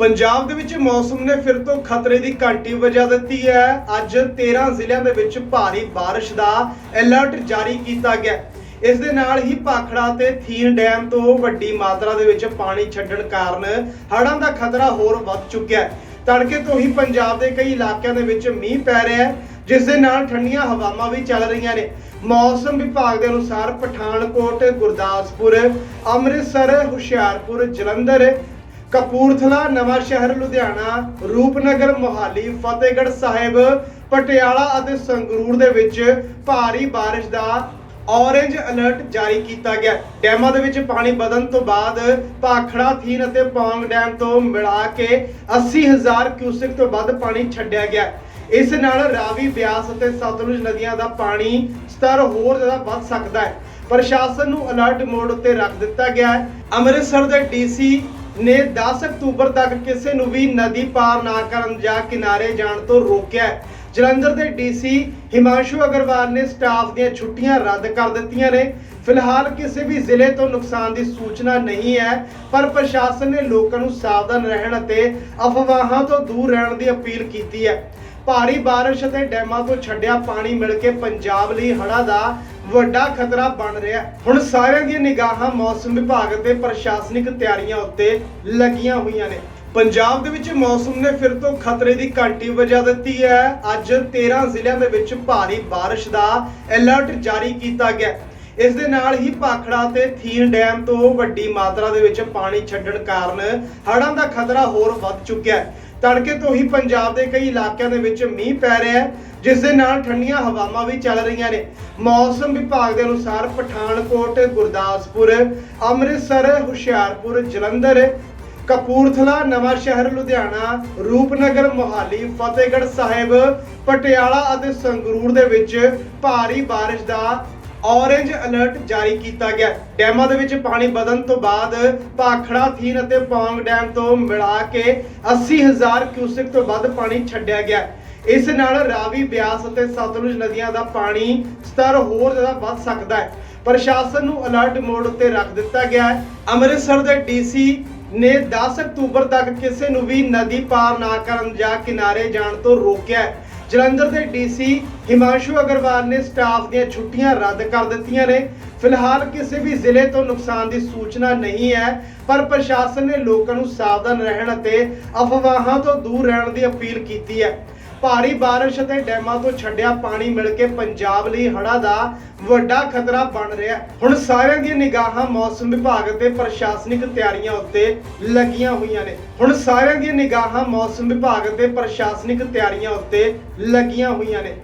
ਪੰਜਾਬ ਦੇ ਵਿੱਚ ਮੌਸਮ ਨੇ ਫਿਰ ਤੋਂ ਖਤਰੇ ਦੀ ਘੰਟੀ ਵਜਾ ਦਿੱਤੀ ਹੈ। ਅੱਜ 13 ਜ਼ਿਲ੍ਹਿਆਂ ਦੇ ਵਿੱਚ ਭਾਰੀ ਬਾਰਿਸ਼ ਦਾ ਅਲਰਟ ਜਾਰੀ ਕੀਤਾ ਗਿਆ ਇਸ ਦੇ ਨਾਲ ਹੀ ਭਾਖੜਾ ਤੇ ਥੀਰ ਡੈਮ ਤੋਂ ਵੱਡੀ ਮਾਤਰਾ ਦੇ ਵਿੱਚ ਪਾਣੀ ਛੱਡਣ ਕਾਰਨ ਹੜ੍ਹਾਂ ਦਾ ਖਤਰਾ ਹੋਰ ਵੱਧ ਚੁੱਕਿਆ ਹੈ। ਤੜਕੇ ਤੋਂ ਹੀ ਪੰਜਾਬ ਦੇ ਕਈ ਇਲਾਕਿਆਂ ਦੇ ਵਿੱਚ ਮੀਂਹ ਪੈ ਰਿਹਾ ਹੈ, ਜਿਸ ਦੇ ਨਾਲ ਠੰਡੀਆਂ ਹਵਾਵਾਂ ਵੀ ਚੱਲ ਰਹੀਆਂ ਨੇ। ਮੌਸਮ ਵਿਭਾਗ ਦੇ ਅਨੁਸਾਰ ਪਠਾਨਕੋਟ, ਗੁਰਦਾਸਪੁਰ, ਅੰਮ੍ਰਿਤਸਰ, ਹੁਸ਼ਿਆਰਪੁਰ, ਜਲੰਧਰ ਕਪੂਰਥਲਾ, ਨਵਾਂ ਸ਼ਹਿਰ, ਲੁਧਿਆਣਾ, ਰੂਪਨਗਰ, ਮੋਹਾਲੀ, ਫਤਿਹਗੜ੍ਹ ਸਾਹਿਬ, ਪਟਿਆਲਾ ਅਤੇ ਸੰਗਰੂਰ ਦੇ ਵਿੱਚ ਭਾਰੀ ਬਾਰਿਸ਼ ਦਾ ਔਰੇਂਜ ਅਲਰਟ ਜਾਰੀ ਕੀਤਾ ਗਿਆ। ਡੈਮਾਂ ਦੇ ਵਿੱਚ ਪਾਣੀ ਵਧਣ ਤੋਂ ਬਾਅਦ ਭਾਖੜਾ, ਥੀਨ ਅਤੇ ਪੌਂਗ ਡੈਮ ਤੋਂ ਮਿਲਾ ਕੇ 80000 ਕਿਊਸਿਕ ਤੋਂ ਵੱਧ ਪਾਣੀ ਛੱਡਿਆ ਗਿਆ। ਇਸ ਨਾਲ ਰਾਵੀ, ਬਿਆਸ ਅਤੇ ਸਤਲੁਜ ਨਦੀਆਂ ਦਾ ਪਾਣੀ ਸਤਰ ਹੋਰ ਜ਼ਿਆਦਾ ਵੱਧ ਸਕਦਾ ਹੈ। ਪ੍ਰਸ਼ਾਸਨ ਨੂੰ ਅਲਰਟ ਮੋਡ ਉੱਤੇ ਰੱਖ ਦਿੱਤਾ ਗਿਆ ਹੈ। ਅੰਮ੍ਰਿਤਸਰ ਦੇ ਡੀਸੀ ਨੇ 10 ਅਕਤੂਬਰ ਤੱਕ ਕਿਸੇ ਨੂੰ ਵੀ ਨਦੀ ਪਾਰ ਨਾ ਕਰਨ ਜਾਂ ਕਿਨਾਰੇ ਜਾਣ ਤੋਂ ਰੋਕਿਆ ਜਲੰਧਰ ਦੇ ਡੀਸੀ ਹਿਮਾਂਸ਼ੂ ਅਗਰਵਾਲ ਨੇ ਸਟਾਫ ਦੀਆਂ ਛੁੱਟੀਆਂ ਰੱਦ ਕਰ ਦਿੱਤੀਆਂ ਨੇ। ਫਿਲਹਾਲ ਕਿਸੇ ਵੀ ਜ਼ਿਲ੍ਹੇ ਤੋਂ ਨੁਕਸਾਨ ਦੀ ਸੂਚਨਾ ਨਹੀਂ ਹੈ, ਪਰ ਪ੍ਰਸ਼ਾਸਨ ਨੇ ਲੋਕਾਂ ਨੂੰ ਸਾਵਧਾਨ ਰਹਿਣ ਅਤੇ ਅਫਵਾਹਾਂ ਤੋਂ ਦੂਰ ਰਹਿਣ ਦੀ ਅਪੀਲ ਕੀਤੀ ਹੈ। ਭਾਰੀ ਬਾਰਿਸ਼ ਅਤੇ ਡੈਮਾਂ ਤੋਂ ਛੱਡਿਆ ਪਾਣੀ ਮਿਲ ਕੇ ਪੰਜਾਬ ਲਈ ਹੜ੍ਹਾਂ ਦਾ ਵੱਡਾ ਖਤਰਾ ਬਣ ਰਿਹਾ ਹੈ। ਹੁਣ ਸਾਰਿਆਂ ਦੀਆਂ ਨਿਗਾਹਾਂ ਮੌਸਮ ਵਿਭਾਗ ਅਤੇ ਪ੍ਰਸ਼ਾਸਨਿਕ ਤਿਆਰੀਆਂ ਉੱਤੇ ਲੱਗੀਆਂ ਹੋਈਆਂ ਨੇ। ਪੰਜਾਬ ਦੇ ਵਿੱਚ ਮੌਸਮ ਨੇ ਫਿਰ ਤੋਂ ਖਤਰੇ ਦੀ ਘੰਟੀ ਵਜਾ ਦਿੱਤੀ ਹੈ। ਅੱਜ 13 ਜ਼ਿਲ੍ਹਿਆਂ ਦੇ ਵਿੱਚ ਭਾਰੀ ਬਾਰਿਸ਼ ਦਾ ਅਲਰਟ ਜਾਰੀ ਕੀਤਾ ਗਿਆ ਇਸ ਦੇ ਨਾਲ ਹੀ ਭਾਖੜਾ ਤੇ ਥੀਨ ਡੈਮ ਤੋਂ ਵੱਡੀ ਮਾਤਰਾ ਦੇ ਵਿੱਚ ਪਾਣੀ ਛੱਡਣ ਕਾਰਨ ਹੜ੍ਹਾਂ ਦਾ ਖਤਰਾ ਹੋਰ ਵੱਧ ਚੁੱਕਿਆ ਹੈ। ਤੜਕੇ ਤੋਂ ਹੀ ਪੰਜਾਬ ਦੇ ਕਈ ਇਲਾਕਿਆਂ ਦੇ ਵਿੱਚ ਮੀਂਹ ਪੈ ਰਿਹਾ ਹੈ, ਜਿਸ ਦੇ ਨਾਲ ਠੰਡੀਆਂ ਹਵਾਵਾਂ ਵੀ ਚੱਲ ਰਹੀਆਂ ਨੇ। ਮੌਸਮ ਵਿਭਾਗ ਦੇ ਅਨੁਸਾਰ ਪਠਾਨਕੋਟ, ਗੁਰਦਾਸਪੁਰ, ਅੰਮ੍ਰਿਤਸਰ, ਹੁਸ਼ਿਆਰਪੁਰ, ਜਲੰਧਰ ਕਪੂਰਥਲਾ, ਨਵਾਂ ਸ਼ਹਿਰ, ਲੁਧਿਆਣਾ, ਰੂਪਨਗਰ, ਮੋਹਾਲੀ, ਫਤਿਹਗੜ੍ਹ ਸਾਹਿਬ, ਪਟਿਆਲਾ ਅਤੇ ਸੰਗਰੂਰ ਦੇ ਵਿੱਚ ਭਾਰੀ ਬਾਰਿਸ਼ ਦਾ ਔਰੇਂਜ ਅਲਰਟ ਜਾਰੀ ਕੀਤਾ ਗਿਆ। ਡੈਮਾਂ ਦੇ ਵਿੱਚ ਪਾਣੀ ਵਧਣ ਤੋਂ ਬਾਅਦ ਭਾਖੜਾ, ਥੀਨ ਅਤੇ ਪੌਂਗ ਡੈਮ ਤੋਂ ਮਿਲਾ ਕੇ 80000 ਕਿਊਸਿਕ ਤੋਂ ਵੱਧ ਪਾਣੀ ਛੱਡਿਆ ਗਿਆ। ਇਸ ਨਾਲ ਰਾਵੀ, ਬਿਆਸ ਅਤੇ ਸਤਲੁਜ ਨਦੀਆਂ ਦਾ ਪਾਣੀ ਸਤਰ ਹੋਰ ਜ਼ਿਆਦਾ ਵੱਧ ਸਕਦਾ ਹੈ। ਪ੍ਰਸ਼ਾਸਨ ਨੂੰ ਅਲਰਟ ਮੋਡ ਉੱਤੇ ਰੱਖ ਦਿੱਤਾ ਗਿਆ ਹੈ। ਅੰਮ੍ਰਿਤਸਰ ਦੇ ਡੀਸੀ ਨੇ 10 ਅਕਤੂਬਰ ਤੱਕ ਕਿਸੇ ਨੂੰ ਵੀ ਨਦੀ ਪਾਰ ਨਾ ਕਰਨ ਜਾਂ ਕਿਨਾਰੇ ਜਾਣ ਤੋਂ ਰੋਕਿਆ ਜਲੰਧਰ ਦੇ ਡੀਸੀ ਹਿਮਾਂਸ਼ੂ ਅਗਰਵਾਲ ਨੇ ਸਟਾਫ ਦੀਆਂ ਛੁੱਟੀਆਂ ਰੱਦ ਕਰ ਦਿੱਤੀਆਂ ਨੇ। ਫਿਲਹਾਲ ਕਿਸੇ ਵੀ ਜ਼ਿਲ੍ਹੇ ਤੋਂ ਨੁਕਸਾਨ ਦੀ ਸੂਚਨਾ ਨਹੀਂ ਹੈ, ਪਰ ਪ੍ਰਸ਼ਾਸਨ ਨੇ ਲੋਕਾਂ ਨੂੰ ਸਾਵਧਾਨ ਰਹਿਣ ਅਤੇ ਅਫਵਾਹਾਂ ਤੋਂ ਦੂਰ ਰਹਿਣ ਦੀ ਅਪੀਲ ਕੀਤੀ ਹੈ। ਭਾਰੀ ਬਾਰਿਸ਼ ਅਤੇ ਡੈਮਾਂ ਤੋਂ ਛੱਡਿਆ ਪਾਣੀ ਮਿਲ ਕੇ ਪੰਜਾਬ ਲਈ ਹੜ੍ਹਾਂ ਦਾ ਵੱਡਾ ਖਤਰਾ ਬਣ ਰਿਹਾ ਹੈ। ਹੁਣ ਸਾਰਿਆਂ ਦੀਆਂ ਨਿਗਾਹਾਂ ਮੌਸਮ ਵਿਭਾਗ ਅਤੇ ਪ੍ਰਸ਼ਾਸਨਿਕ ਤਿਆਰੀਆਂ ਉੱਤੇ ਲੱਗੀਆਂ ਹੋਈਆਂ ਨੇ। ਹੁਣ ਸਾਰਿਆਂ ਦੀਆਂ ਨਿਗਾਹਾਂ ਮੌਸਮ ਵਿਭਾਗ ਅਤੇ ਪ੍ਰਸ਼ਾਸਨਿਕ ਤਿਆਰੀਆਂ ਉੱਤੇ ਲੱਗੀਆਂ ਹੋਈਆਂ ਨੇ।